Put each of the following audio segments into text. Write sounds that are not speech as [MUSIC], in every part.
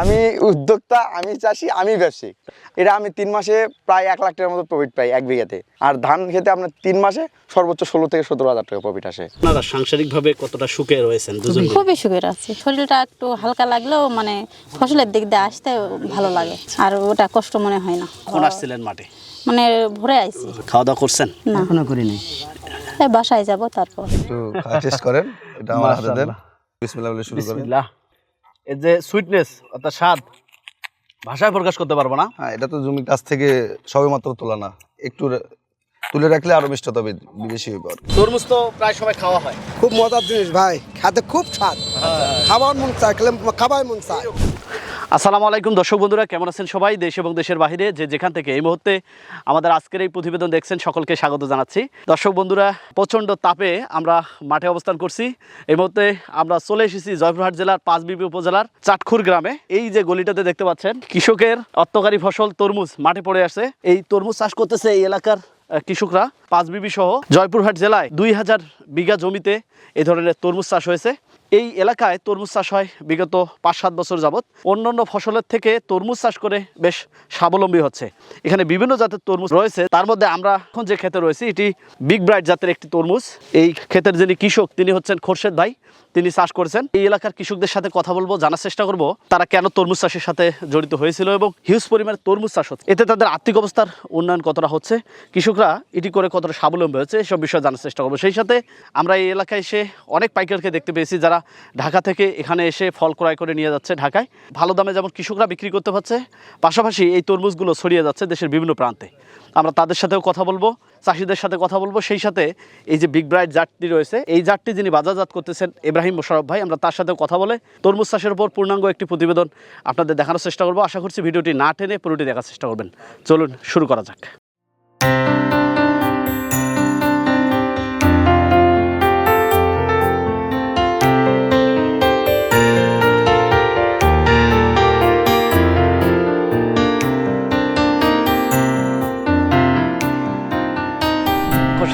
আমি উদ্যোক্তা আমি চাষি আমি ব্যবসায়িক। এটা আমি তিন মাসে প্রায় এক লাখ টাকার মতো প্রফিট পাই এক বিঘাতে। আর ধান খেতে আপনার তিন মাসে সর্বোচ্চ ষোলো থেকে সতেরো হাজার টাকা প্রফিট আসে। আপনারা সাংসারিকভাবে কতটা সুখে রয়েছেন দুজন খুবই সুখের আছে শরীরটা একটু হালকা লাগলেও মানে ফসলের দিক দিয়ে আসতে ভালো লাগে। আর ওটা কষ্ট মনে হয় না। কখন আসছিলেন মাঠে? মানে ভরে আইছি। খাওয়া দাওয়া করছেন? না। এখনও করিনি। এই বাসায় যাব তারপর। একটু টেস্ট করেন এটা আমার হাতে দেন। বিসমিল্লাহ বলে শুরু করেন। বিসমিল্লাহ। এর যে সুইটনেস অর্থাৎ স্বাদ, ভাষায় প্রকাশ করতে পারব না। হ্যাঁ এটা তো জমির কাছ থেকে সবেমাত্র তোলা না। একটু তুলে রাখলে আরও মিষ্টতা বে- বেশি হবে আর তরমুজ তো প্রায় সময় খাওয়া হয়। খুব মজার জিনিস ভাই খেতে খুব স্বাদ। খাবার মন চায় খেলে খাবার মন চায়। আসসালামু আলাইকুম দর্শক বন্ধুরা কেমন আছেন সবাই? দেশ এবং দেশের বাইরে যে যেখান থেকে এই মুহূর্তে আমাদের আজকের এই প্রতিবেদন দেখছেন সকলকে স্বাগত জানাচ্ছি। দর্শক বন্ধুরা প্রচণ্ড তাপে আমরা মাঠে অবস্থান করছি। এই মুহূর্তে আমরা চলে এসেছি জয়পুরহাট জেলার পাঁচবিবি উপজেলার চাটখুর গ্রামে। এই যে গলিটাতে দেখতে পাচ্ছেন কৃষকের অর্থকারী ফসল তরমুজ মাঠে পড়ে আসে এই তরমুজ চাষ করতেছে এই এলাকার আহ, কৃষকরা পাঁচবিবি সহ জয়পুরহাট জেলায় দুই হাজার বিঘা জমিতে এই ধরনের তরমুজ চাষ হয়েছে। এই এলাকায় তরমুজ চাষ হয় বিগত পাঁচ সাত বছর যাবৎ। অন্যান্য ফসলের থেকে তরমুজ চাষ করে বেশ স্বাবলম্বী হচ্ছে। এখানে বিভিন্ন জাতের তরমুজ রয়েছে। তার মধ্যে আমরা এখন যে ক্ষেতে রয়েছি, এটি বিগ ব্রাইট জাতের একটি তরমুজ। এই ক্ষেতের যিনি কৃষক, তিনি হচ্ছেন খোরশেদ ভাই। তিনি চাষ করেছেন। এই এলাকার কৃষকদের সাথে কথা বলব, জানার চেষ্টা করব, তারা কেন তরমুজ চাষের সাথে জড়িত হয়েছিল এবং হিউজ পরিমাণে তরমুজ চাষ হচ্ছে। এতে তাদের আর্থিক অবস্থার উন্নয়ন কতটা হচ্ছে? কৃষকরা এটি করে কতটা স্বাবলম্বী হচ্ছে এসব বিষয়ে জানার চেষ্টা করব। সেই সাথে আমরা এই এলাকায় এসে অনেক পাইকারকে দেখতে পেয়েছি যারা ঢাকা থেকে এখানে এসে ফল ক্রয় করে নিয়ে যাচ্ছে ঢাকায়। ভালো দামে যেমন কৃষকরা বিক্রি করতে পারছে, পাশাপাশি এই তরমুজগুলো ছড়িয়ে যাচ্ছে দেশের বিভিন্ন প্রান্তে। আমরা তাদের সাথেও কথা বলব, চাষিদের সাথে কথা বলব। সেই সাথে এই যে বিগ ব্রাইট জাতটি রয়েছে, এই জাতটি যিনি বাজারজাত করতেছেন ইব্রাহিম মোশারফ ভাই, আমরা তার সাথেও কথা বলে তরমুজ চাষের উপর পূর্ণাঙ্গ একটি প্রতিবেদন আপনাদের দেখানোর চেষ্টা করব। আশা করছি ভিডিওটি না টেনে পুরোটি দেখার চেষ্টা করবেন। চলুন, শুরু করা যাক।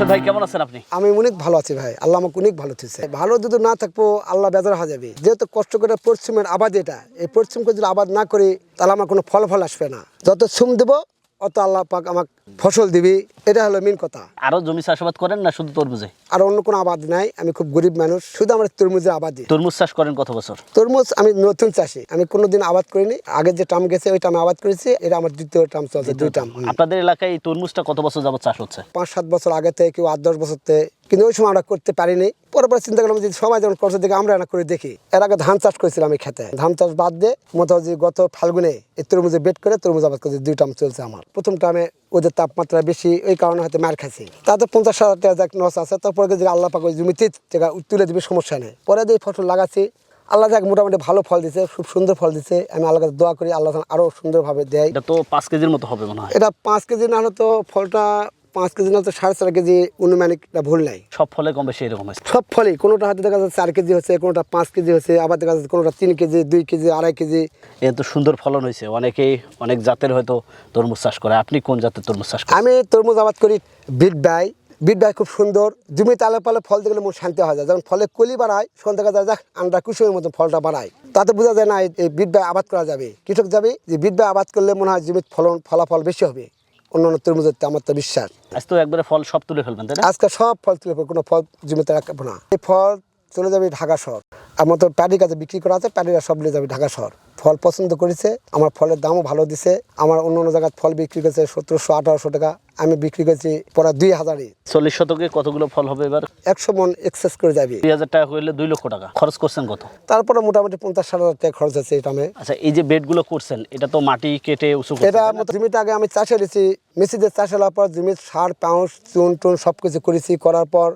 খোরশেদ ভাই, কেমন আছেন আপনি? আমি অনেক ভালো আছি, ভাই। আল্লাহ আমাকে অনেক ভালো থেছে ভালো যদি না থাকব, আল্লাহ বেজার হয়ে যাবে। যেহেতু কষ্ট করে পশ্চিমের আবাদ এটা, এই পরিশ্রম করে যদি আবাদ না করি, তাহলে আমার কোনো ফল ফল আসবে না। যত সুম দেবো, অত আল্লাহ পাক আমাকে ফসল দিবি এটা হলো মেন কথা। আরও জমি চাষাবাদ করেন না শুধু তরমুজে? আর অন্য কোনো আবাদ নাই আমি খুব গরিব মানুষ শুধু আমার তরমুজের আবাদই। তরমুজ চাষ করেন কত বছর? তরমুজ আমি নতুন চাষি আমি কোনোদিন আবাদ করিনি। আগে যে টাম গেছে ওই টাম আবাদ করেছি এটা আমার দ্বিতীয় টাম চলছে দুই টাম আপনাদের এলাকায় এই তরমুজটা কত বছর যাবত চাষ হচ্ছে? পাঁচ সাত বছর আগে থেকে কেউ আট দশ বছর থেকে কিন্তু ওই সময় আমরা করতে পারিনি। পরে পরে চিন্তা করলাম যে সবাই যখন করছে দেখে আমরা না করে দেখি। এর আগে ধান চাষ করেছিলাম এই খেতে ধান চাষ বাদ দিয়ে মোটামুটি গত ফাল্গুনে এই তরমুজে বেট করে তরমুজ আবাদ করছে দুই টাম চলছে আমার। প্রথম টামে ওদের তাপমাত্রা বেশি ওই কারণে হয়তো মার খাইছে। তাদের পঞ্চাশ হাজার টাকা নস আছে তারপরে যদি আল্লাহ পাক ওই জমিতে টাকা তুলে দেবে সমস্যা নেই। পরে যে ফসল লাগাচ্ছি আল্লাহ যাক মোটামুটি ভালো ফল দিছে খুব সুন্দর ফল দিছে। আমি আল্লাহ কাছে দোয়া করি আল্লাহ আরও আরও সুন্দরভাবে দেয়। এটা তো পাঁচ কেজির মতো হবে মনে হয়। এটা পাঁচ কেজি না হলে তো ফলটা পাঁচ কেজি না তো সাড়ে চার কেজি অনুমানিক এটা ভুল নাই। সব ফলে কম বেশি এরকম হয়েছে সব ফলে কোনোটা হয়তো দেখা যাচ্ছে চার কেজি হচ্ছে কোনোটা পাঁচ কেজি হচ্ছে আবার দেখা যাচ্ছে কোনোটা তিন কেজি দুই কেজি আড়াই কেজি। এ তো সুন্দর ফলন হয়েছে। অনেকেই অনেক জাতের হয়তো তরমুজ চাষ করে। আপনি কোন জাতের তরমুজ চাষ করেন? আমি তরমুজ আবাদ করি বিট বাই। বিট বাই খুব সুন্দর। জমি তালে পালে ফল দেখলে মন শান্তি হয়ে যায়। যখন ফলে কলি বাড়ায় সন্ধ্যা দেখা যায় আমরা কুসুমের মতো ফলটা বাড়ায় তাতে বোঝা যায় না এই- বিট বাই আবাদ করা যাবে। কৃষক যাবে যে বিট বাই আবাদ করলে মনে হয় জমির ফলন ফলাফল বেশি হবে। অন্যান্য তরমুজের আমার তো বিশ্বাস। আজ তো একবারে ফল সব তুলে ফেলবেন তাই না? আজকে সব ফল তুলে ফেলব, কোনো ফল জমিতে রাখব না। এই ফল চলে যাবে ঢাকা শহর। আমার তো প্যাডি কাছে বিক্রি করা আছে প্যাডিরা সব নিয়ে যাবে ঢাকা শহর। ফল পছন্দ করেছে আমার ফলের দামও ভালো দিছে। আমার অন্য অন্য জায়গায় ফল বিক্রি করেছে সতেরোশো আঠারোশো টাকা। আমি বিক্রি করেছি প্রায় দুই হাজারই। চল্লিশ শতকে কতগুলো ফল হবে এবার? একশো মন এক্সেস করে যাবে। দুই হাজার টাকা করলে দুই লক্ষ টাকা। খরচ করছেন কত? তারপরে মোটামুটি পঞ্চাশ ষাট হাজার টাকা খরচ আছে এটা আমি আচ্ছা এই যে বেডগুলো করছেন এটা তো মাটি কেটে উঁচু এটা জমিতে আগে আমি চাষে দিয়েছি মেসিদের চাষ হওয়ার পর জমির সার পাউস চুন টুন সব কিছু করেছি। করার পর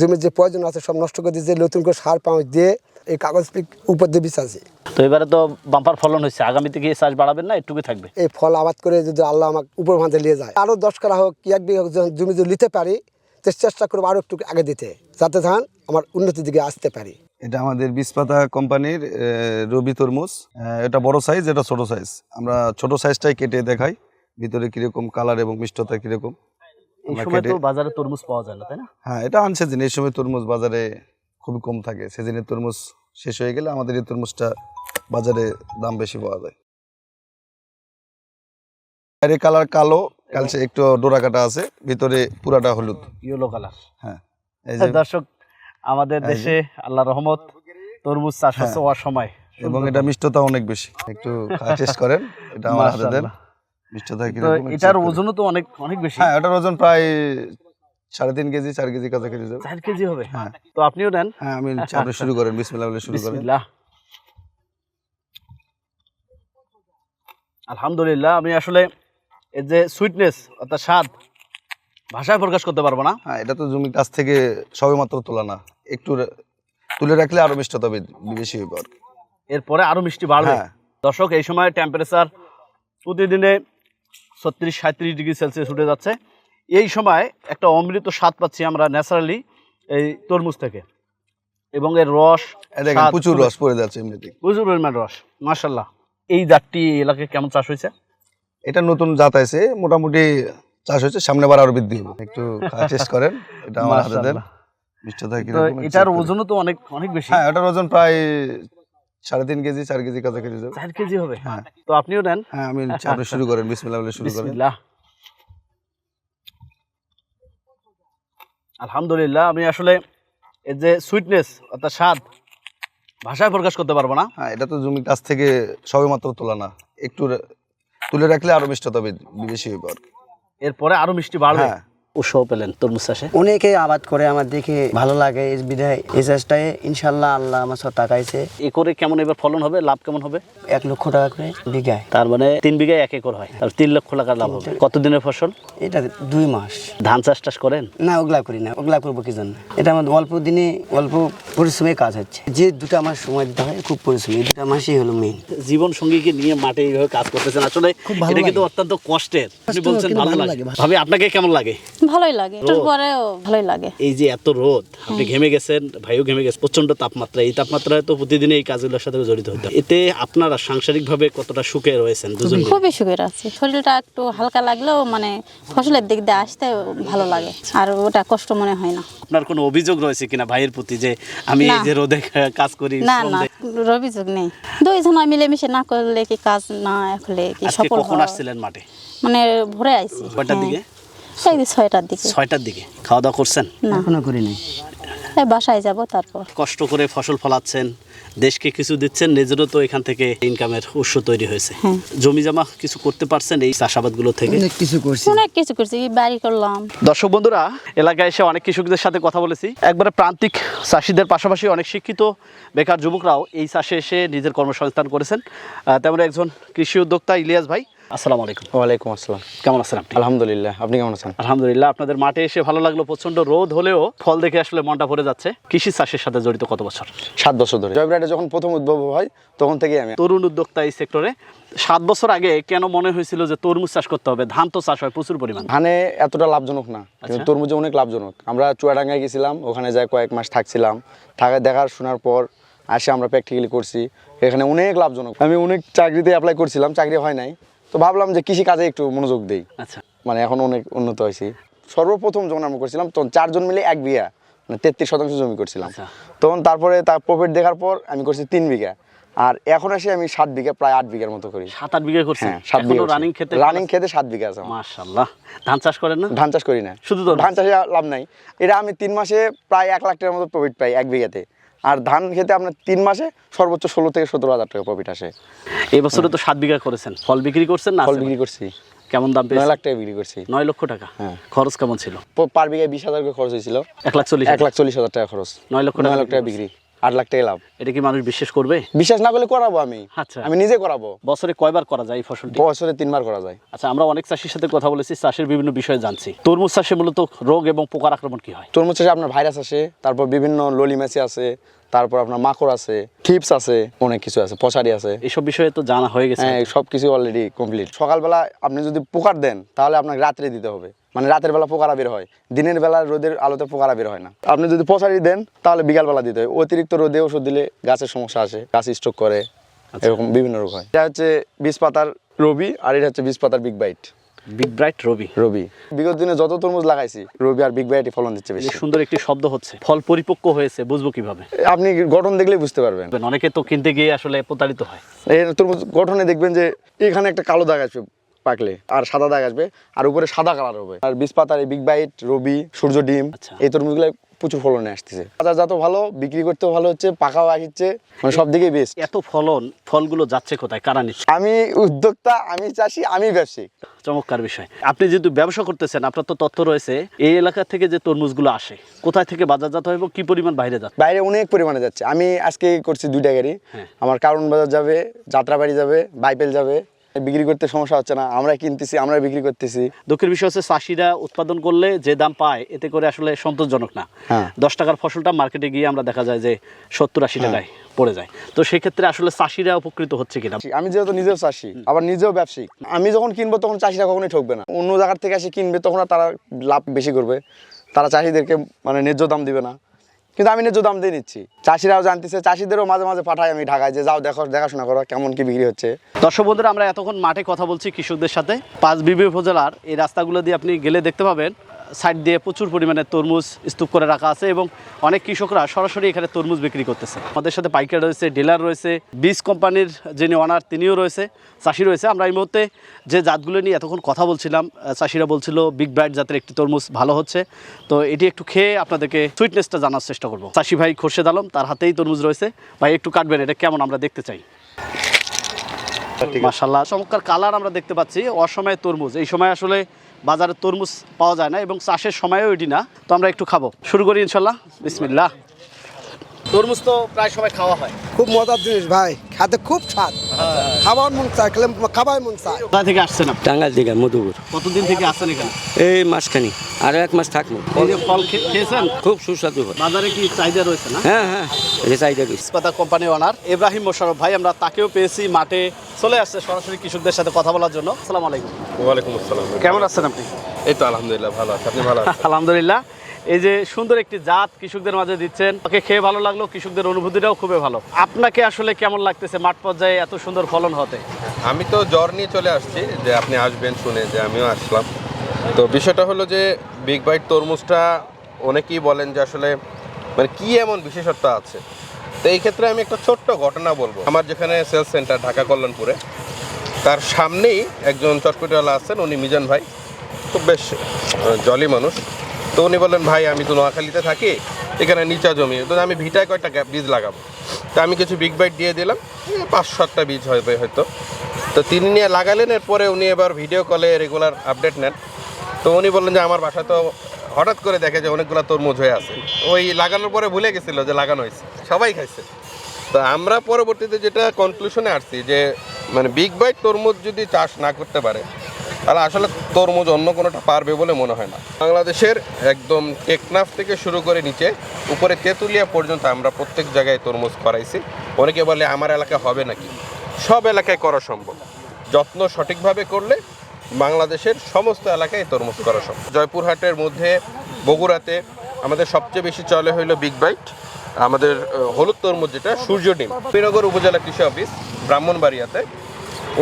জমির যে প্রয়োজন আছে সব নষ্ট করে দিয়েছি নতুন করে সার পাউস দিয়ে এই কাগজ পিক উপর দিয়ে বিছাছি তো এবারে তো বাম্পার ফলন হয়েছে। আগামীতে কি চাষ বাড়াবেন না? একটুকুই থাকবে। এই ফল আবাদ করে যদি আল্লাহ আমাকে উপর ভাঁজে নিয়ে যায়। আরও দশ কারা হোক কি এক বিঘা হোক, যখন জমি যদি নিতে পারি তো চেষ্টা করব আরও একটু আগে দিতে যাতে ধান আমার উন্নতির দিকে আসতে পারি। এটা আমাদের বিষপাতা কোম্পানির রবি তরমুজ। এটা বড় সাইজ এটা ছোট সাইজ আমরা ছোট সাইজটাই কেটে দেখাই। ভিতরে কীরকম কালার এবং মিষ্টতা কীরকম। এই সময় তো বাজারে তরমুজ পাওয়া যায় না তাই না? হ্যাঁ এটা আনসিজন এই সময় তরমুজ বাজারে খুবই কম থাকে। সিজনের তরমুজ শেষ হয়ে গেলে আমাদের এই তরমুজটা বাজারে দাম বেশি পাওয়া যায়। বাইরে কালার কালো কালচে একটু ডোরা কাটা আছে ভিতরে পুরাটা হলুদ। Yellow colour. হ্যাঁ এই যে দর্শক আমাদের দেশে আল্লাহ রহমত তরমুজ চাষ হ্যাঁ। হচ্ছে হওয়ার সময় এবং এটা মিষ্টতা অনেক বেশি। একটু টেস্ট করেন এটা আমার হাতে দেন। এটার ওজনও তো অনেক অনেক বেশি। হ্যাঁ এটার ওজন প্রায় সাড়ে তিন কেজি চার কেজি কাছাকাছি যাবে। চার কেজি হবে? হ্যাঁ। তো আপনিও নেন হ্যাঁ আমি আপনি শুরু করেন বিসমিল্লাহ বলে শুরু করেন। আলহামদুলিল্লাহ আমি আসলে এর যে সুইটনেস অর্থাৎ স্বাদ ভাষায় প্রকাশ করতে পারব না। হ্যাঁ এটা তো জমি কাছ থেকে সবে মাত্র তোলা না। একটু তুলে রাখলে আরও মিষ্টতা বে- বেশি হইবে এরপরে আরও মিষ্টি বাড়বে। দর্শক এই সময় টেম্পারেচার প্রতিদিনে ছত্রিশ সাঁত্রিশ ডিগ্রি সেলসিয়াস উঠে যাচ্ছে। এই সময় একটা অমৃত স্বাদ পাচ্ছি আমরা ন্যাচারালি এই তরমুজ থেকে। এবং এর রস দেখেন প্রচুর রস পড়ে যাচ্ছে প্রচুর পরিমাণ রস মার্শাল্লাহ এই জাতটি এই এলাকায় কেমন চাষ হয়েছে? এটা নতুন জাত আছে মোটামুটি চাষ হয়েছে সামনে বার আরও বৃদ্ধি হবে। একটু টেস্ট করেন এটা আমার হাতে দেন। এটার ওজনও তো অনেক অনেক বেশি। হ্যাঁ এটার ওজন প্রায় সাড়ে তিন কেজি চার কেজি কাছাকাছি যাবে। চার কেজি হবে? হ্যাঁ। তো আপনিও নেন। হ্যাঁ আমি আপনি শুরু করেন বিসমিল্লাহ বলে শুরু করেন। আলহামদুলিল্লাহ আমি আসলে এর যে সুইটনেস অর্থাৎ স্বাদ ভাষায় প্রকাশ করতে পারব না। হ্যাঁ এটা তো জমি কাছ থেকে সবে মাত্র তোলা না। একটু তুলে রাখলে আরও মিষ্টতা বে- বেশি এরপরে আরও মিষ্টি বাড়বে। হ্যাঁ। উৎসাহ পেলেন তরমুজ চাষে? অনেকে আবাদ করে আমার দেখে ভালো লাগে এই বিধায় এই চাষটায় ইনশাল্লাহ আল্লাহ আমার সব টাকাইছে এ করে কেমন এবার ফলন হবে? লাভ কেমন হবে? এক লক্ষ টাকা করে বিঘায়। তার মানে তিন বিঘায় এক একর হয়। তার তিন লক্ষ টাকা লাভ হবে। কতদিনের ফসল? এটা দুই মাস। ধান চাষ টাস করেন? না ওগুলা করি না। ওগুলা করব কি জন্য? এটা আমার অল্প দিনে অল্প পরিশ্রমে কাজ হচ্ছে। যে দুটা মাস সময় দিতে হয় খুব পরিশ্রমী। দুটা মাসই হলো মেইন জীবন সঙ্গীকে নিয়ে মাঠে এইভাবে কাজ করতেছেন। আসলে এটা কিন্তু অত্যন্ত কষ্টের। আপনি বলছেন ভালো লাগে। ভাবি আপনাকে কেমন লাগে? ভালোই লাগে একটু পরেও ভালোই লাগে। এই যে এত রোদ আপনি ঘেমে গেছেন ভাইও ঘেমে গেছে প্রচণ্ড তাপমাত্রা এই তাপমাত্রায় তো প্রতিদিন এই কাজগুলোর সাথে জড়িত হতে এতে আপনারা সাংসারিক ভাবে কতটা সুখে রয়েছেন দুজন খুবই সুখের আছে শরীরটা একটু হালকা লাগলেও মানে ফসলের দিক দিয়ে আসতে ভালো লাগে আর ওটা কষ্ট মনে হয় না। আপনার কোনো অভিযোগ রয়েছে কিনা ভাইয়ের প্রতি যে আমি এই যে রোদে কাজ করি না না অভিযোগ নেই। দুইজনা মিলেমিশে না করলে কি কাজ না হলে কি সফল কখন আসছিলেন মাঠে? মানে ভোরে আইছি। কয়টার হ্যাঁ। দিকে? ছয়টার দিকে। ছয়টার দিকে। খাওয়া দাওয়া করছেন? না। এখনও করি নাই এই বাসায় যাব তারপর। কষ্ট করে ফসল ফলাচ্ছেন দেশকে কিছু দিচ্ছেন নিজেরও তো এখান থেকে ইনকামের উৎস তৈরি হয়েছে। হ্যাঁ। জমি জমা কিছু করতে পারছেন এই চাষাবাদগুলো থেকে? অনেক কিছু করছি। অনেক কিছু করছি বাড়ি করলাম। দর্শক বন্ধুরা এলাকায় এসে অনেক কৃষকদের সাথে কথা বলেছি। একবারে প্রান্তিক চাষিদের পাশাপাশি অনেক শিক্ষিত বেকার যুবকরাও এই চাষে এসে নিজের কর্মসংস্থান করেছেন। তেমন একজন কৃষি উদ্যোক্তা ইলিয়াস ভাই আসসালামু আলাইকুম। ওয়ালাইকুম আসসালাম। কেমন আছেন আপনি? আলহামদুলিল্লাহ আপনি কেমন আছেন? আলহামদুলিল্লাহ আপনাদের মাঠে এসে ভালো লাগল প্রচণ্ড রোদ হলেও ফল দেখে আসলে মনটা ভরে যাচ্ছে। কৃষি চাষের সাথে জড়িত কত বছর? সাত বছর ধরে। জয়ব্রাইডে যখন প্রথম উদ্ভব হয় তখন থেকেই আমি তরুণ উদ্যোক্তা এই সেক্টরে। সাত বছর আগে কেন মনে হয়েছিল যে তরমুজ চাষ করতে হবে? ধান তো চাষ হয় প্রচুর পরিমাণ। ধানে এতটা লাভজনক না কিন্তু আচ্ছা। তরমুজে অনেক লাভজনক। আমরা চুয়াডাঙ্গায় গেছিলাম ওখানে যাই কয়েক মাস থাকছিলাম। থাকা দেখার শোনার পর আসে আমরা প্র্যাকটিক্যালি করছি। এখানে অনেক লাভজনক। আমি অনেক চাকরিতে অ্যাপ্লাই করছিলাম চাকরি হয় নাই। তো ভাবলাম যে কৃষি কাজে একটু মনোযোগ দেই। আচ্ছা। মানে এখন অনেক উন্নত হয়েছি। সর্বপ্রথম যখন আমরা করছিলাম তখন চারজন মিলে এক বিঘা মানে তেত্রিশ শতাংশ জমি করছিলাম। আচ্ছা। তখন তারপরে তার প্রফিট দেখার পর আমি করছি তিন বিঘা। আর এখন এসে আমি সাত বিঘা প্রায় আট বিঘার মতো করি। সাত আট বিঘা হ্যাঁ সাত বিঘা রানিং খেতে রানিং খেতে সাত বিঘা আছে। মাশাল্লাহ ধান চাষ করেন না? ধান চাষ করি না। শুধু তো ধান চাষে লাভ নাই। এটা আমি তিন মাসে প্রায় এক লাখ টাকার মতো প্রফিট পাই এক বিঘাতে। আর ধান খেতে আপনার তিন মাসে সর্বোচ্চ ষোলো থেকে সতেরো হাজার টাকা প্রফিট আসে। এই বছরে তো সাত বিঘা করেছেন। ফল বিক্রি করছেন না ফল বিক্রি করছি। কেমন দাম নয় লাখ টাকা বিক্রি করছি। নয় লক্ষ টাকা? হ্যাঁ। খরচ কেমন ছিল? পার বিঘায় বিশ হাজার করে খরচ হয়েছিল। এক লাখ চল্লিশ এক লাখ চল্লিশ হাজার টাকা খরচ। নয় লক্ষ নয় লাখ টাকা বিক্রি আট লাখ টাকা লাভ। এটা কি মানুষ বিশ্বাস করবে? বিশ্বাস না করলে করাবো আমি। আচ্ছা। আমি নিজে করাবো। বছরে কয়বার করা যায় এই ফসলটি? বছরে তিনবার করা যায়। আচ্ছা আমরা অনেক চাষির সাথে কথা বলেছি চাষের বিভিন্ন বিষয়ে জানছি। তরমুজ চাষে মূলত রোগ এবং পোকার আক্রমণ কি হয়? তরমুজ চাষে আপনার ভাইরাস আসে তারপর বিভিন্ন ললি ম্যাচি আছে তারপর আপনার মাকড় আছে টিপস আছে অনেক কিছু আছে পচারি আছে। এইসব বিষয়ে তো জানা হয়ে গেছে। হ্যাঁ সব কিছু অলরেডি কমপ্লিট সকালবেলা আপনি যদি পোকার দেন তাহলে আপনাকে রাত্রে দিতে হবে। মানে রাতের বেলা পোকারা বের হয় দিনের বেলা রোদের আলোতে পোকারা বের হয় না। আপনি যদি পচারি দেন তাহলে বিকালবেলা দিতে হয়। অতিরিক্ত রোদে ওষুধ দিলে গাছের সমস্যা আসে গাছ স্ট্রোক করে এরকম বিভিন্ন রোগ হয়। এটা হচ্ছে পাতার রবি আর এটা হচ্ছে বিষ পাতার big bite big bright Robi. Robi. বিগত দিনে যত তরমুজ লাগাইছি রবি আর বিগ ব্যাটি ফলন দিচ্ছে বেশি। সুন্দর একটি শব্দ হচ্ছে ফল পরিপক্ক হয়েছে বুঝব কীভাবে? আপনি গঠন দেখলেই বুঝতে পারবেন। অনেকে তো কিনতে গিয়ে আসলে প্রতারিত হয়। এই তরমুজ গঠনে দেখবেন যে এখানে একটা কালো দাগ আসবে। পাকলে। আর সাদা দাগ আসবে আর উপরে সাদা কালার হবে। আর বীজ পাতার বিগ বাইট রবি সূর্য ডিম আচ্ছা। এই তরমুজগুলো প্রচুর ফলনে আসতেছে। বাজারজাত ভালো বিক্রি করতেও ভালো হচ্ছে পাকাও আসছে মানে সব দিকেই বেস্ট এত ফলন ফলগুলো যাচ্ছে কোথায়? কারা নিচ্ছে? আমি উদ্যোক্তা আমি চাষি আমি ব্যবসায়িক। চমৎকার বিষয়। আপনি যেহেতু ব্যবসা করতেছেন আপনার তো তথ্য রয়েছে এই এলাকা থেকে যে তরমুজগুলো আসে কোথায় থেকে বাজারজাত হয় এবং কি পরিমাণ বাইরে যাচ্ছে? বাইরে অনেক পরিমাণে যাচ্ছে। আমি আজকে করছি দুইটা গাড়ি। হ্যাঁ। আমার কারণ বাজার যাবে যাত্রাবাড়ি যাবে বাইপেল যাবে বিক্রি করতে সমস্যা হচ্ছে না আমরা কিনতেছি আমরা বিক্রি করতেছি। দুঃখের বিষয় হচ্ছে চাষিরা উৎপাদন করলে যে দাম পায় এতে করে আসলে সন্তোষজনক না। হ্যাঁ। দশ টাকার ফসলটা মার্কেটে গিয়ে আমরা দেখা যায় যে সত্তর আশি টাকায় পড়ে যায়। তো সেক্ষেত্রে আসলে চাষিরা উপকৃত হচ্ছে কিনা? আমি যেহেতু নিজেও চাষি আবার নিজেও ব্যবসায়িক আমি যখন কিনবো তখন চাষিরা কখনোই ঠকবে না। অন্য জায়গার থেকে এসে কিনবে তখন তারা লাভ বেশি করবে। তারা চাষিদেরকে মানে ন্যায্য দাম দিবে না। কিন্তু আমি ন্যায্য দাম দিয়ে নিচ্ছি। চাষিরাও জানতেছে, চাষিদেরও মাঝে মাঝে পাঠাই আমি ঢাকায় যে, যাও দেখো, দেখাশোনা করো, কেমন কি বিক্রি হচ্ছে? দর্শক বন্ধুরা, আমরা এতক্ষণ মাঠে কথা বলছি কৃষকদের সাথে। পাঁচ বিবি উপজেলার এই রাস্তাগুলো দিয়ে আপনি গেলে দেখতে পাবেন। সাইড দিয়ে প্রচুর পরিমাণে তরমুজ স্তূপ করে রাখা আছে এবং অনেক কৃষকরা সরাসরি এখানে তরমুজ বিক্রি করতেছে। আমাদের সাথে পাইকার রয়েছে ডিলার রয়েছে বীজ কোম্পানির যিনি ওনার তিনিও রয়েছে চাষি রয়েছে। আমরা এই মুহূর্তে যে জাতগুলো নিয়ে এতক্ষণ কথা বলছিলাম চাষিরা বলছিল বিগ ব্রাইট জাতের একটি তরমুজ ভালো হচ্ছে। তো এটি একটু খেয়ে আপনাদেরকে সুইটনেসটা জানার চেষ্টা করব। চাষি ভাই খোরশেদ আলম তার হাতেই তরমুজ রয়েছে। ভাই একটু কাটবেন এটা কেমন আমরা দেখতে চাই? মাশাল্লাহ চমৎকার কালার আমরা দেখতে পাচ্ছি অসময়ে তরমুজ। এই সময় আসলে বাজারে তরমুজ পাওয়া যায় না এবং চাষের সময়ও এটি না। তো আমরা একটু খাব। শুরু করি ইনশাল্লাহ। বিসমিল্লাহ। তরমুজ তো প্রায় সময় খাওয়া হয়। খুব মজার জিনিস ভাই খেতে খুব স্বাদ। খাবার মন চায় খেলে খাবার মন চায়। কোথা থেকে আসছেন আপনি? টাঙ্গাল দিঘা মধুপুর। কতদিন থেকে আসছেন এখানে? এই মাসখানি আরও এক মাস থাকব। ফল খেয়েছেন? খুব সুস্বাদু হয়। বাজারে কি চাহিদা রয়েছে না? হ্যাঁ হ্যাঁ এটা চাহিদা বেশি পাতা কোম্পানি ওনার ইব্রাহিম মোশারফ ভাই আমরা তাকেও পেয়েছি মাঠে চলে আসছে সরাসরি কৃষকদের সাথে কথা বলার জন্য। আসসালামু আলাইকুম। ওয়ালাইকুম আসসালাম। কেমন আছেন আপনি? এই তো আলহামদুলিল্লাহ ভালো আছে। আপনি ভালো আছেন? আলহামদুলিল্লাহ। এই যে সুন্দর একটি জাত কৃষকদের মাঝে দিচ্ছেন। ওকে খেয়ে ভালো লাগল, কৃষকদের অনুভূতিটাও খুবই ভালো। আপনাকে আসলে কেমন লাগতেছে মাঠ পর্যায়ে এত সুন্দর ফলন হতে? আমি তো জ্বর নিয়ে চলে আসছি, যে আপনি আসবেন শুনে যে আমিও আসলাম। তো বিষয়টা হলো যে বিগ বাইট তরমুজটা অনেকেই বলেন যে আসলে মানে কি এমন বিশেষত্ব আছে? তো এই ক্ষেত্রে আমি একটা ছোট্ট ঘটনা বলব। আমার যেখানে সেলস সেন্টার ঢাকা কল্যাণপুরে, তার সামনেই একজন চটপটিওয়ালা আছেন, উনি মিজান ভাই। খুব বেশ জলি মানুষ। তো উনি বললেন, ভাই, আমি তো নোয়াখালীতে থাকি, এখানে নিচা জমি। তো আমি ভিটায় কয়েকটা বীজ লাগাবো? তো আমি কিছু বিগ বাইট দিয়ে দিলাম পাঁচ সাতটা বীজ হবে হয়তো। তো তিনি নিয়ে লাগালেন, এরপরে উনি এবার ভিডিও কলে রেগুলার আপডেট নেন। তো উনি বললেন যে, আমার বাসা তো হঠাৎ করে দেখে যে অনেকগুলো তরমুজ হয়ে আছে। ওই লাগানোর পরে ভুলে গেছিল যে লাগানো হয়েছে। সবাই খাইছে। তো আমরা পরবর্তীতে যেটা কনক্লুশনে আসছি যে মানে বিগ বাইট তরমুজ যদি চাষ না করতে পারে তাহলে আসলে তরমুজ অন্য কোনোটা পারবে বলে মনে হয় না। বাংলাদেশের একদম টেকনাফ থেকে শুরু করে নিচে, উপরে তেঁতুলিয়া পর্যন্ত আমরা প্রত্যেক জায়গায় তরমুজ করাইছি। অনেকে বলে, আমার এলাকায় হবে নাকি? সব এলাকায় করা সম্ভব। যত্ন সঠিকভাবে করলে বাংলাদেশের সমস্ত এলাকায় তরমুজ করা সম্ভব। জয়পুরহাটের মধ্যে, বগুড়াতে আমাদের সবচেয়ে বেশি চলে হইল বিগ বাইট আমাদের হলুদ তরমুজ যেটা, সূর্য ডিম। শ্রীনগর উপজেলা কৃষি অফিস, ব্রাহ্মণবাড়িয়াতে।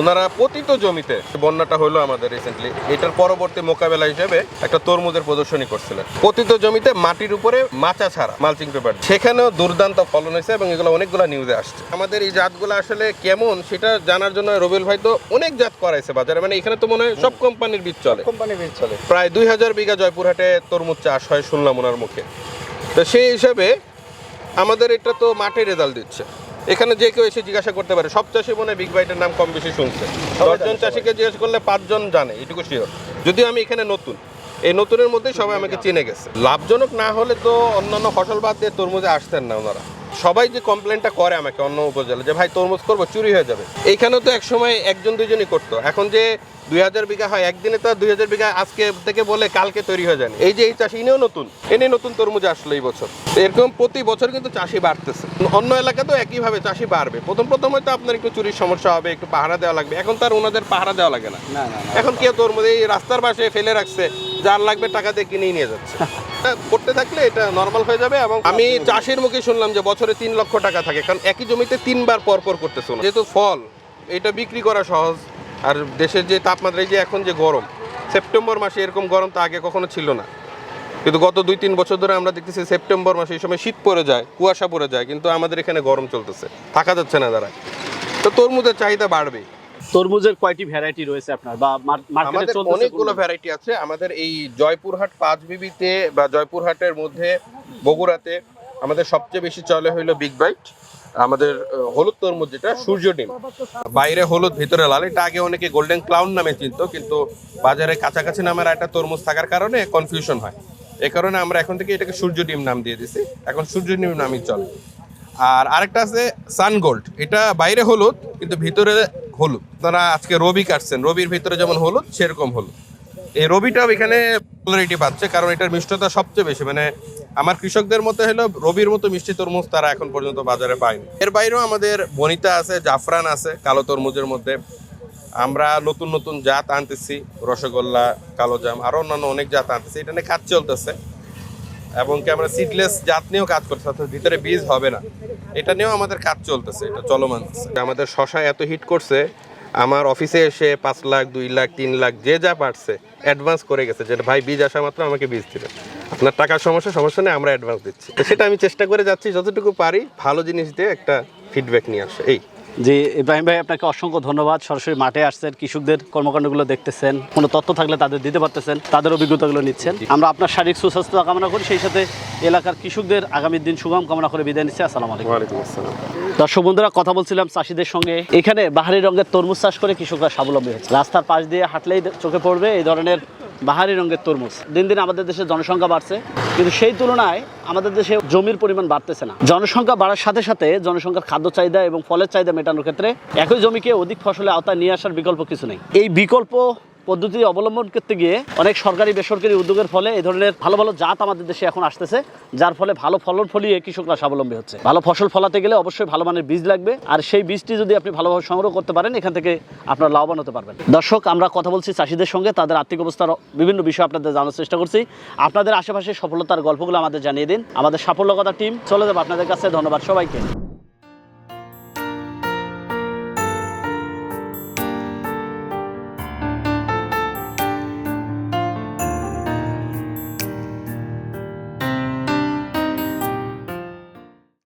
ওনারা পতিত জমিতে বন্যাটা হলো আমাদের রিসেন্টলি এটার পরবর্তী মোকাবেলা হিসেবে একটা তরমুজের প্রদর্শনী করছিলেন। পতিত জমিতে মাটির উপরে মাচা ছাড়া মালচিং পেপার সেখানেও দুর্দান্ত ফলন হয়েছে এবং এগুলো অনেকগুলো নিউজে আসছে। আমাদের এই জাতগুলো আসলে কেমন সেটা জানার জন্য রবিউল ভাই তো অনেক জাত করাইছে বাজারে। মানে এখানে তো মনে হয় সব কোম্পানির বীজ চলে। কোম্পানির বীজ চলে। প্রায় দুই হাজার বিঘা জয়পুরহাটে তরমুজ চাষ হয় শুনলাম ওনার মুখে। তো সেই হিসাবে আমাদের এটা তো মাঠে রেজাল্ট দিচ্ছে। এখানে যে কেউ এসে জিজ্ঞাসা করতে পারে সব চাষি মনে হয় বিগ বাইটের নাম কম বেশি শুনছে। দশজন চাষিকে জিজ্ঞেস করলে পাঁচজন জানে এটুকু শিওর যদিও আমি এখানে নতুন এই নতুনের মধ্যেই সবাই আমাকে চিনে গেছে। লাভজনক না হলে তো অন্যান্য ফসল বাদ দিয়ে তরমুজে আসতেন না ওনারা। সবাই যে কমপ্লেনটা করে আমাকে অন্য উপজেলা যে ভাই তরমুজ করব চুরি হয়ে যাবে। এইখানেও তো একসময় একজন দুইজনই করতো। এখন যে দুই হাজার বিঘা হয় একদিনে তো দুই হাজার বিঘা আজকে থেকে বলে কালকে তৈরি হয়ে যায় এই যে এই চাষি ইনিও নতুন। এনে নতুন তরমুজ আসলো এই বছর। এরকম প্রতি বছর কিন্তু চাষি বাড়তেছে। অন্য এলাকাতেও একইভাবে চাষি বাড়বে। প্রথম প্রথম হয়তো আপনার একটু চুরির সমস্যা হবে একটু পাহারা দেওয়া লাগবে। এখন তার ওনাদের পাহারা দেওয়া লাগে না। এখন কেউ তরমুজ এই রাস্তার পাশে ফেলে রাখছে। যার লাগবে টাকা দিয়ে কিনেই নিয়ে যাচ্ছে। [LAUGHS] করতে থাকলে এটা নর্মাল হয়ে যাবে এবং আমি চাষের মুখে শুনলাম যে বছরে তিন লক্ষ টাকা থাকে কারণ একই জমিতে তিনবার পর পর করতে শোনা যেহেতু ফল এটা বিক্রি করা সহজ আর দেশের যে তাপমাত্রা এই যে এখন যে গরম সেপ্টেম্বর মাসে এরকম গরম তো আগে কখনো ছিল না। কিন্তু গত দুই তিন বছর ধরে আমরা দেখতেছি সেপ্টেম্বর মাসে এই সময় শীত পড়ে যায় কুয়াশা পড়ে যায় কিন্তু আমাদের এখানে গরম চলতেছে থাকা যাচ্ছে না দ্বারা তো তরমুজের চাহিদা বাড়বে তরমুজের কয়টি ভ্যারাইটি রয়েছে আপনার? বা মার্কেটে চলতেছে অনেকগুলো ভ্যারাইটি আছে। আমাদের এই জয়পুরহাট পাঁচ বিবিতে বা জয়পুরহাটের মধ্যে বগুড়াতে আমাদের সবচেয়ে বেশি চলে হইল বিগ বাইট আমাদের হলুদ তরমুজ যেটা সূর্য ডিম। বাইরে হলুদ ভিতরে লাল। এটা আগে অনেকে গোল্ডেন ক্লাউন নামে চিনতো কিন্তু বাজারে কাছাকাছি নামের একটা তরমুজ থাকার কারণে কনফিউশন হয়। এই কারণে আমরা এখন থেকে এটাকে সূর্য ডিম নাম দিয়ে দিছি। এখন সূর্য ডিম নামই চলে। আর আরেকটা আছে সান গোল্ড এটা বাইরে হলুদ কিন্তু ভিতরে হলুদ। আপনারা আজকে রবি কাটছেন, রবির ভিতরে যেমন হলুদ, সেরকম হলুদ। এই রবিটাও এখানে পপুলারিটি পাচ্ছে, কারণ এটার মিষ্টতা সবচেয়ে বেশি। মানে আমার কৃষকদের মতো হলো, রবির মতো মিষ্টি তরমুজ তারা এখন পর্যন্ত বাজারে পায়নি। এর বাইরেও আমাদের বনিতা আছে, জাফরান আছে, কালো তরমুজের মধ্যে। আমরা নতুন নতুন জাত আনতেছি, রসগোল্লা, কালো জাম, আরও অন্যান্য অনেক জাত আনতেছি। এটা নিয়ে কাজ চলতেছে। এবং কি আমরা সিডলেস জাত নিয়েও কাজ করছি, অর্থাৎ ভিতরে বীজ হবে না। এটা নিয়েও আমাদের কাজ চলতেছে, এটা চলমান। আমাদের শশা এত হিট করছে, আমার অফিসে এসে পাঁচ লাখ, দুই লাখ, তিন লাখ, যে যা পারছে অ্যাডভান্স করে গেছে যেটা ভাই বীজ আসা মাত্র আমাকে বীজ দিবেন। আপনার টাকার সমস্যা সমস্যা নেই, আমরা অ্যাডভান্স দিচ্ছি। সেটা আমি চেষ্টা করে যাচ্ছি, যতটুকু পারি, ভালো জিনিস দিয়ে একটা ফিডব্যাক নিয়ে আসে, এই। জি ইব্রাহিম ভাই আপনাকে অসংখ্য ধন্যবাদ। সরাসরি মাঠে আসছেন কৃষকদের কর্মকাণ্ডগুলো দেখতেছেন কোনো তথ্য থাকলে তাদের দিতে পারতেছেন তাদের অভিজ্ঞতাগুলো নিচ্ছেন। আমরা আপনার শারীরিক সুস্বাস্থ্য কামনা করি সেই সাথে এলাকার কৃষকদের আগামী দিন সুগম কামনা করে বিদায় নিচ্ছি। আসসালামু আলাইকুম। দর্শক বন্ধুরা কথা বলছিলাম চাষিদের সঙ্গে। এখানে বাহারি রঙের তরমুজ চাষ করে কৃষকরা স্বাবলম্বী হচ্ছে রাস্তার পাশ দিয়ে হাঁটলেই চোখে পড়বে এই ধরনের বাহারি রঙের তরমুজ। দিন দিন আমাদের দেশে জনসংখ্যা বাড়ছে, কিন্তু সেই তুলনায় আমাদের দেশে জমির পরিমাণ বাড়তেছে না। জনসংখ্যা বাড়ার সাথে সাথে জনসংখ্যার খাদ্য চাহিদা এবং ফলের চাহিদা মেটানোর ক্ষেত্রে একই জমিকে অধিক ফসলে আওতায় নিয়ে আসার বিকল্প কিছু নেই। এই বিকল্প পদ্ধতি অবলম্বন করতে গিয়ে অনেক সরকারি বেসরকারি উদ্যোগের ফলে এই ধরনের ভালো ভালো জাত আমাদের দেশে এখন আসতেছে, যার ফলে ভালো ফলন ফলিয়ে কৃষকরা স্বাবলম্বী হচ্ছে। ভালো ফসল ফলাতে গেলে অবশ্যই ভালো মানের বীজ লাগবে, আর সেই বীজটি যদি আপনি ভালোভাবে সংগ্রহ করতে পারেন, এখান থেকে আপনার লাভবান হতে পারবেন। দর্শক, আমরা কথা বলছি চাষিদের সঙ্গে, তাদের আর্থিক অবস্থার বিভিন্ন বিষয় আপনাদের জানার চেষ্টা করছি। আপনাদের আশেপাশে সফলতার গল্পগুলো আমাদের জানিয়ে দিন। আমাদের সাফল্য কথা টিম চলে যাব আপনাদের কাছে। ধন্যবাদ সবাইকে।